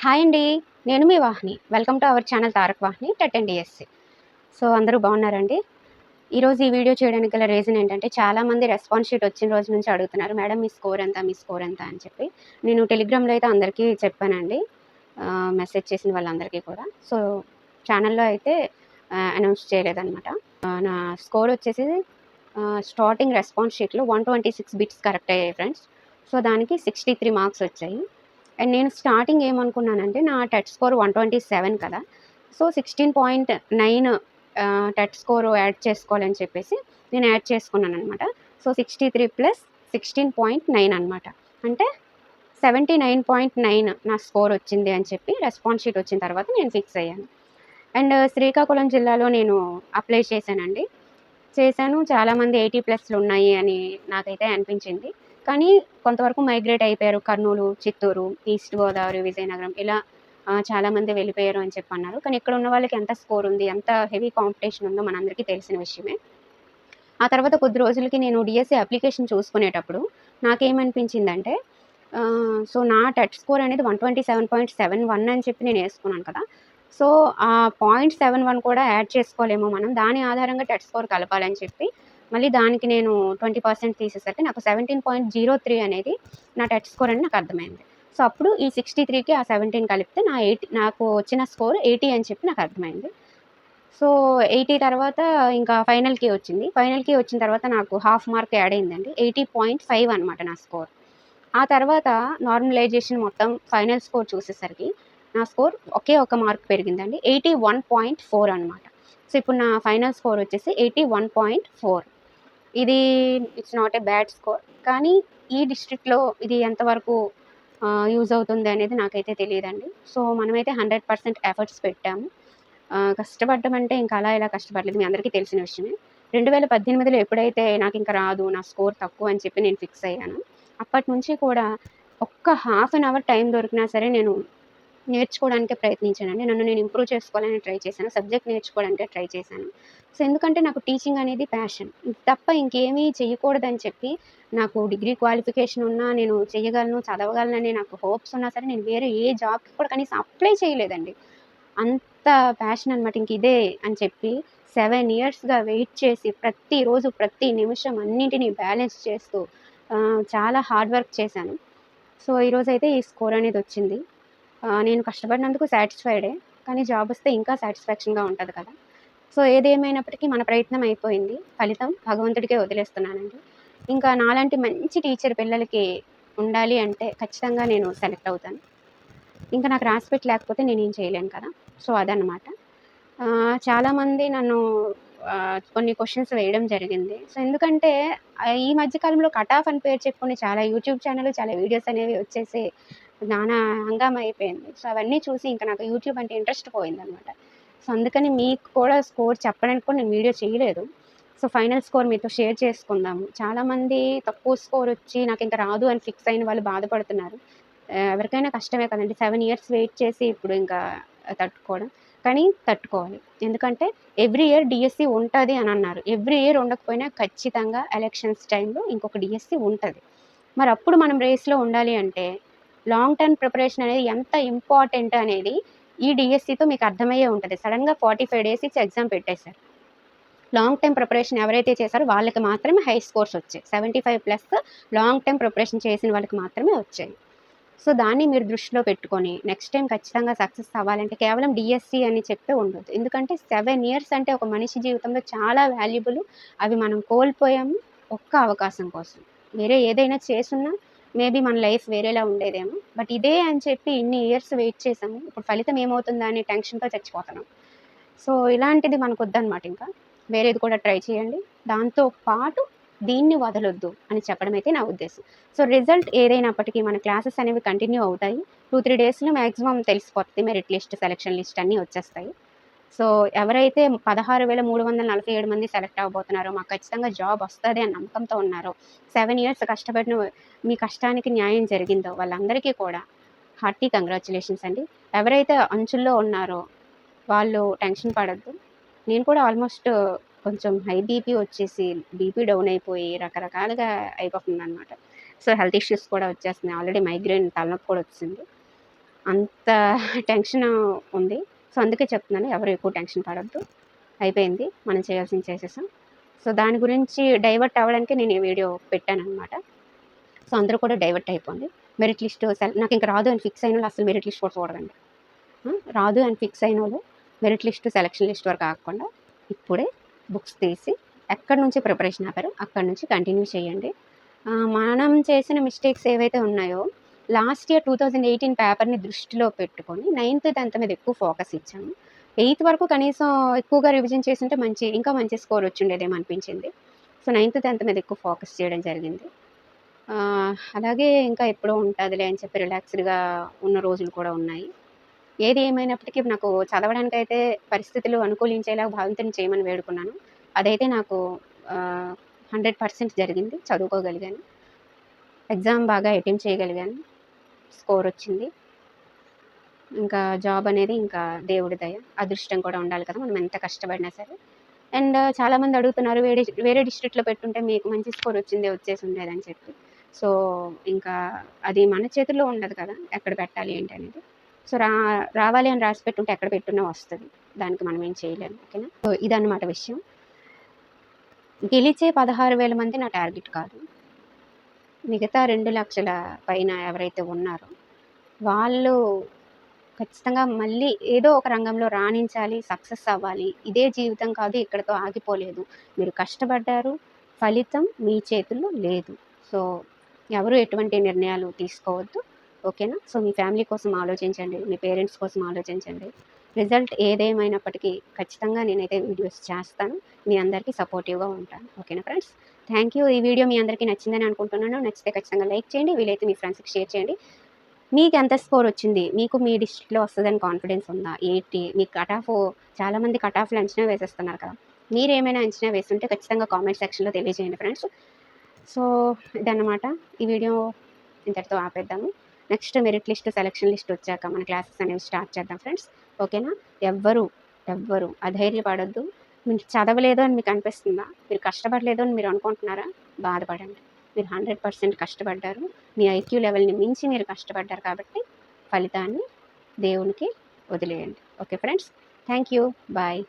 Hi అండి నేను మీ Vahini. Welcome to our channel Tarak Vahini TET and DSC. So అందరూ బాగున్నారండి? ఈరోజు ఈ వీడియో చేయడానికి గల రీజన్ ఏంటంటే చాలామంది రెస్పాన్స్ షీట్ వచ్చిన రోజు నుంచి అడుగుతున్నారు మేడం మీ స్కోర్ ఎంత మీ స్కోర్ ఎంత? అని చెప్పి. నేను టెలిగ్రామ్లో అయితే అందరికీ చెప్పానండి. మెసేజ్ చేసిన వాళ్ళందరికీ కూడా. సో ఛానల్లో అయితే అనౌన్స్ చేయలేదన్నమాట. నా స్కోర్ వచ్చేసి స్టార్టింగ్ రెస్పాన్స్ షీట్లో one twenty six bits correct అయ్యాయి ఫ్రెండ్స్ సో దానికి సిక్స్టీ త్రీ మార్క్స్ వచ్చాయి. అండ్ నేను స్టార్టింగ్ ఏమనుకున్నానంటే నా TET score one twenty seven కదా. So sixteen point nine TET score add చేసుకోవాలని చెప్పేసి నేను యాడ్ చేసుకున్నాను అనమాట so sixty three plus sixteen point nine అనమాట అంటే సెవెంటీ నైన్ పాయింట్ నైన్ నా స్కోర్ వచ్చింది అని చెప్పి రెస్పాన్స్ షీట్ వచ్చిన తర్వాత నేను ఫిక్స్ అయ్యాను. అండ్ uh, శ్రీకాకుళం జిల్లాలో నేను అప్లై చేశానండి. చేశాను. చాలామంది ఎయిటీ ప్లస్లు ఉన్నాయి అని నాకైతే అనిపించింది. కానీ కొంతవరకు మైగ్రేట్ అయిపోయారు. కర్నూలు చిత్తూరు ఈస్ట్ గోదావరి విజయనగరం ఇలా చాలా చాలామంది వెళ్ళిపోయారు అని చెప్పి అన్నారు కానీ ఇక్కడ ఉన్న వాళ్ళకి ఎంత స్కోర్ ఉంది ఎంత హెవీ కాంపిటీషన్ ఉందో మనందరికీ తెలిసిన విషయమే. ఆ తర్వాత కొద్ది రోజులకి నేను డిఎస్సి అప్లికేషన్ చూసుకునేటప్పుడు నాకేమనిపించిందంటే సో నా టెట్ స్కోర్ అనేది one twenty seven point seven one అని చెప్పి నేను వేసుకున్నాను కదా. సో ఆ పాయింట్ సెవెన్ వన్ కూడా యాడ్ చేసుకోలేము మనం దాని ఆధారంగా టెట్ స్కోర్ కలపాలని చెప్పి మళ్ళీ దానికి నేను ట్వంటీ పర్సెంట్ తీసేసరికి నాకు సెవెంటీన్ పాయింట్ జీరో త్రీ అనేది నా టెట్ స్కోర్ అని నాకు అర్థమైంది. సో అప్పుడు ఈ సిక్స్టీ త్రీకి ఆ సెవెంటీన్ కలిపితే నా ఎయిటీ నాకు వచ్చిన స్కోర్ ఎయిటీ అని చెప్పి నాకు అర్థమైంది. సో ఎయిటీ తర్వాత ఇంకా ఫైనల్కి వచ్చింది. ఫైనల్కి వచ్చిన తర్వాత నాకు హాఫ్ మార్క్ యాడ్ అయిందండి. ఎయిటీ పాయింట్ ఫైవ్ అనమాట నా స్కోర్. ఆ తర్వాత నార్మలైజేషన్ మొత్తం ఫైనల్ స్కోర్ చూసేసరికి నా స్కోర్ ఒకే ఒక మార్క్ పెరిగిందండి. ఎయిటీ వన్ పాయింట్ ఫోర్ అనమాట సో ఇప్పుడు నా ఫైనల్ స్కోర్ వచ్చేసి ఎయిటీ వన్ పాయింట్ ఫోర్. ఇది it's not a bad score కానీ ఈ డిస్ట్రిక్ట్లో ఇది ఎంతవరకు యూజ్ అవుతుంది అనేది నాకైతే తెలియదండి. సో మనమైతే హండ్రెడ్ పర్సెంట్ ఎఫర్ట్స్ పెట్టాము. కష్టపడడం అంటే ఇంకా అలా ఇలా కష్టపడలేదు మీ అందరికీ తెలిసిన విషయమే. రెండు వేల పద్దెనిమిదిలో ఎప్పుడైతే నాకు ఇంకా రాదు నా స్కోర్ తక్కువ అని చెప్పి నేను ఫిక్స్ అయ్యాను. అప్పటి నుంచి కూడా ఒక్క హాఫ్ అన్ అవర్ టైం దొరికినా సరే నేను నేర్చుకోవడానికే ప్రయత్నించానండి. నన్ను నేను ఇంప్రూవ్ చేసుకోవాలని ట్రై చేశాను. సబ్జెక్ట్ నేర్చుకోవడానికి ట్రై చేశాను. సో ఎందుకంటే నాకు టీచింగ్ అనేది ప్యాషన్. తప్ప ఇంకేమీ చేయకూడదని చెప్పి నాకు డిగ్రీ క్వాలిఫికేషన్ ఉన్నా నేను చేయగలను చదవగలనని నాకు హోప్స్ ఉన్నా సరే నేను వేరే ఏ జాబ్కి కూడా కనీసం అప్లై చేయలేదండి. అంత ప్యాషన్ అనమాట ఇంక ఇదే అని చెప్పి సెవెన్ ఇయర్స్గా వెయిట్ చేసి ప్రతిరోజు ప్రతి నిమిషం అన్నింటినీ బ్యాలెన్స్ చేస్తూ చాలా హార్డ్ వర్క్ చేశాను. సో ఈరోజు అయితే ఈ స్కోర్ అనేది వచ్చింది. నేను కష్టపడినందుకు సాటిస్ఫైడే కానీ జాబ్ వస్తే ఇంకా సాటిస్ఫాక్షన్గా ఉంటుంది కదా. సో ఏదేమైనప్పటికీ మన ప్రయత్నం అయిపోయింది. ఫలితం భగవంతుడికే వదిలేస్తున్నానండి. ఇంకా నాలాంటి మంచి టీచర్ పిల్లలకి ఉండాలి అంటే ఖచ్చితంగా నేను సెలెక్ట్ అవుతాను. ఇంకా నాకు రాసి పెట్టి లేకపోతే నేను ఏం చేయలేను కదా. సో అదనమాట చాలామంది నన్ను కొన్ని క్వశ్చన్స్ వేయడం జరిగింది. సో ఎందుకంటే ఈ మధ్యకాలంలో కట్ ఆఫ్ అని పేరు చెప్పుకుని చాలా యూట్యూబ్ ఛానల్ చాలా వీడియోస్ అనేవి వచ్చేసి నానా హంగామా అయిపోయింది. సో అవన్నీ చూసి ఇంకా నాకు యూట్యూబ్ అంటే ఇంట్రెస్ట్ పోయిందనమాట. సో అందుకని మీకు కూడా స్కోర్ చెప్పడానికి కూడా నేను వీడియో చేయలేదు. సో ఫైనల్ స్కోర్ మీతో షేర్ చేసుకుందాము. చాలామంది తక్కువ స్కోర్ వచ్చి నాకు ఇంకా రాదు అని ఫిక్స్ అయిన వాళ్ళు బాధపడుతున్నారు. ఎవరికైనా కష్టమే కదండి. సెవెన్ ఇయర్స్ వెయిట్ చేసి ఇప్పుడు ఇంకా తట్టుకోవడం. కానీ తట్టుకోవాలి. ఎందుకంటే ఎవ్రీ ఇయర్ డిఎస్సి ఉంటుంది అని అన్నారు. ఎవ్రీ ఇయర్ ఉండకపోయినా ఖచ్చితంగా ఎలక్షన్స్ టైంలో ఇంకొక డిఎస్సి ఉంటుంది. మరి అప్పుడు మనం రేస్లో ఉండాలి అంటే లాంగ్ టర్మ్ ప్రిపరేషన్ అనేది ఎంత ఇంపార్టెంట్ అనేది ఈ డిఎస్సితో మీకు అర్థమయ్యే ఉంటుంది. సడన్గా ఫార్టీ ఫైవ్ డేస్ ఇచ్చి ఎగ్జామ్ పెట్టేశారు. లాంగ్ టైం ప్రిపరేషన్ ఎవరైతే చేశారో వాళ్ళకి మాత్రమే హై స్కోర్స్ వచ్చాయి. Seventy five plus long time preparation చేసిన వాళ్ళకి మాత్రమే వచ్చాయి. సో దాన్ని మీరు దృష్టిలో పెట్టుకొని నెక్స్ట్ టైం ఖచ్చితంగా సక్సెస్ అవ్వాలంటే కేవలం డిఎస్సి అని చెప్పే ఉండదు ఎందుకంటే సెవెన్ ఇయర్స్ అంటే ఒక మనిషి జీవితంలో చాలా వాల్యుబుల్ అవి మనం కోల్పోయాము ఒక్క అవకాశం కోసం. వేరే ఏదైనా చేసున్నా మేబీ మన లైఫ్ వేరేలా ఉండేదేమో. బట్ ఇదే అని చెప్పి ఇన్ని ఇయర్స్ వెయిట్ చేసాము ఇప్పుడు ఫలితం ఏమవుతుందా అనే టెన్షన్తో చచ్చిపోతున్నాం. సో ఇలాంటిది మనకు వద్దనమాట ఇంకా. వేరేది కూడా ట్రై చేయండి. దాంతో పాటు దీన్ని వదలొద్దు అని చెప్పడం అయితే నా ఉద్దేశం. సో రిజల్ట్ ఏదైనప్పటికీ మన క్లాసెస్ అనేవి కంటిన్యూ అవుతాయి. టూ త్రీ డేస్లో మ్యాక్సిమం తెలిసిపోతుంది. మెరిట్ లిస్ట్ సెలక్షన్ లిస్ట్ అన్నీ వచ్చేస్తాయి. సో ఎవరైతే పదహారు వేల మూడు వందల నలభై ఏడు మంది సెలెక్ట్ అవబోతున్నారో మాకు ఖచ్చితంగా జాబ్ వస్తుంది అని నమ్మకంతో ఉన్నారో. సెవెన్ ఇయర్స్ కష్టపడిన మీ కష్టానికి న్యాయం జరిగిందో వాళ్ళందరికీ కూడా హార్టీ కంగ్రాచులేషన్స్ అండి. ఎవరైతే అంచుల్లో ఉన్నారో వాళ్ళు టెన్షన్ పడద్దు. నేను కూడా ఆల్మోస్ట్ కొంచెం హై బీపీ వచ్చేసి బీపీ డౌన్ అయిపోయి రకరకాలుగా అయిపోతుంది అనమాట సో హెల్త్ ఇష్యూస్ కూడా వచ్చేస్తున్నాయి. ఆల్రెడీ మైగ్రేన్ తలనొప్పి కూడా వచ్చింది. అంత టెన్షన్ ఉంది. సో అందుకే చెప్తున్నాను ఎవరు ఎక్కువ టెన్షన్ పడద్దు. అయిపోయింది మనం చేయాల్సింది చేసేసాం. సో దాని గురించి డైవర్ట్ అవ్వడానికి నేను ఈ వీడియో పెట్టాను అనమాట సో అందరూ కూడా డైవర్ట్ అయిపోండి. మెరిట్ లిస్ట్ నాకు ఇంకా రాదు అని ఫిక్స్ అయిన వాళ్ళు అసలు మెరిట్ లిస్ట్ కూడా చూడకండి రాదు అని ఫిక్స్ అయిన వాళ్ళు మెరిట్ లిస్ట్ సెలక్షన్ లిస్ట్ వరకు కాకుండా ఇప్పుడే బుక్స్ తీసి ఎక్కడి నుంచి ప్రిపరేషన్ ఆపారో అక్కడి నుంచి కంటిన్యూ చేయండి. మనం చేసిన మిస్టేక్స్ ఏవైతే ఉన్నాయో last year two thousand eighteen పేపర్ని దృష్టిలో పెట్టుకొని నైన్త్ టెన్త్ మీద ఎక్కువ ఫోకస్ ఇచ్చాము. ఎయిత్ వరకు కనీసం ఎక్కువగా రివిజన్ చేస్తుంటే మంచి ఇంకా మంచి స్కోర్ వచ్చిండేదేమో అనిపించింది సో నైన్త్ టెన్త్ మీద ఎక్కువ ఫోకస్ చేయడం జరిగింది. అలాగే ఇంకా ఎప్పుడో ఉంటుందిలే అని చెప్పి రిలాక్స్డ్గా ఉన్న రోజులు కూడా ఉన్నాయి. ఏది ఏమైనప్పటికీ నాకు చదవడానికి అయితే పరిస్థితులు అనుకూలించేలా భావితం చేయమని వేడుకున్నాను. అదైతే నాకు హండ్రెడ్ పర్సెంట్ జరిగింది. చదువుకోగలిగాను. ఎగ్జామ్ బాగా అటెంప్ట్ చేయగలిగాను. స్కోర్ వచ్చింది ఇంకా జాబ్ అనేది ఇంకా దేవుడి దయ అదృష్టం కూడా ఉండాలి కదా మనం ఎంత కష్టపడినా సరే. అండ్ చాలామంది అడుగుతున్నారు వేరే వేరే డిస్ట్రిక్ట్లో పెట్టుంటే మీకు మంచి స్కోర్ వచ్చిందే వచ్చేసి ఉండేదని అని చెప్పి. సో ఇంకా అది మన చేతుల్లో ఉండదు కదా ఎక్కడ పెట్టాలి ఏంటి అనేది. సో రా రావాలి అని రాసి పెట్టుంటే ఎక్కడ పెట్టున్నా వస్తుంది. దానికి మనం ఏం చేయలేము ఓకేనా? సో ఇదన్నమాట విషయం. గెలిచే పదహారు వేల మంది నా టార్గెట్ కాదు. మిగతా రెండు లక్షల పైన ఎవరైతే ఉన్నారో వాళ్ళు ఖచ్చితంగా మళ్ళీ ఏదో ఒక రంగంలో రాణించాలి సక్సెస్ అవ్వాలి. ఇదే జీవితం కాదు ఇక్కడతో ఆగిపోలేదు. మీరు కష్టపడ్డారు ఫలితం మీ చేతుల్లో లేదు. సో ఎవరు ఎటువంటి నిర్ణయాలు తీసుకోవద్దు. ఓకేనా? సో మీ ఫ్యామిలీ కోసం ఆలోచించండి మీ పేరెంట్స్ కోసం ఆలోచించండి. రిజల్ట్ ఏదేమైనప్పటికీ ఖచ్చితంగా నేనైతే వీడియోస్ చేస్తాను. మీ అందరికీ సపోర్టివ్గా ఉంటాను. ఓకేనా ఫ్రెండ్స్? Thank you. ఈ వీడియో మీ అందరికీ నచ్చిందని అనుకుంటున్నాను. నచ్చితే ఖచ్చితంగా లైక్ చేయండి. వీలైతే మీ ఫ్రెండ్స్కి షేర్ చేయండి. మీకు ఎంత స్కోర్ వచ్చింది? మీకు మీ డిస్ట్రిక్ట్లో వస్తుందని కాన్ఫిడెన్స్ ఉందా? ఏంటి? మీకు కట్ ఆఫ్ చాలామంది కట్ ఆఫ్లు అంచనా వేసేస్తున్నారు కదా. మీరు ఏమైనా అంచనా వేస్తుంటే ఖచ్చితంగా కామెంట్ సెక్షన్లో తెలియజేయండి ఫ్రెండ్స్. సో ఇదన్నమాట. ఈ వీడియో ఇంతటితో ఆపేద్దాము. Next merit list selection list వచ్చాక మన క్లాసెస్ అనేవి స్టార్ట్ చేద్దాం ఫ్రెండ్స్ ఓకేనా ఎవ్వరు ఎవ్వరు అధైర్యపడొద్దు. మీరు చదవలేదు అని మీకు అనిపిస్తుందా? మీరు కష్టపడలేదు అని మీరు అనుకుంటున్నారా? బాధపడండి. మీరు హండ్రెడ్ పర్సెంట్ కష్టపడ్డారు. మీ ఐక్యూ లెవెల్ని మించి మీరు కష్టపడ్డారు కాబట్టి ఫలితాన్ని దేవునికి వదిలేయండి. Okay friends thank you bye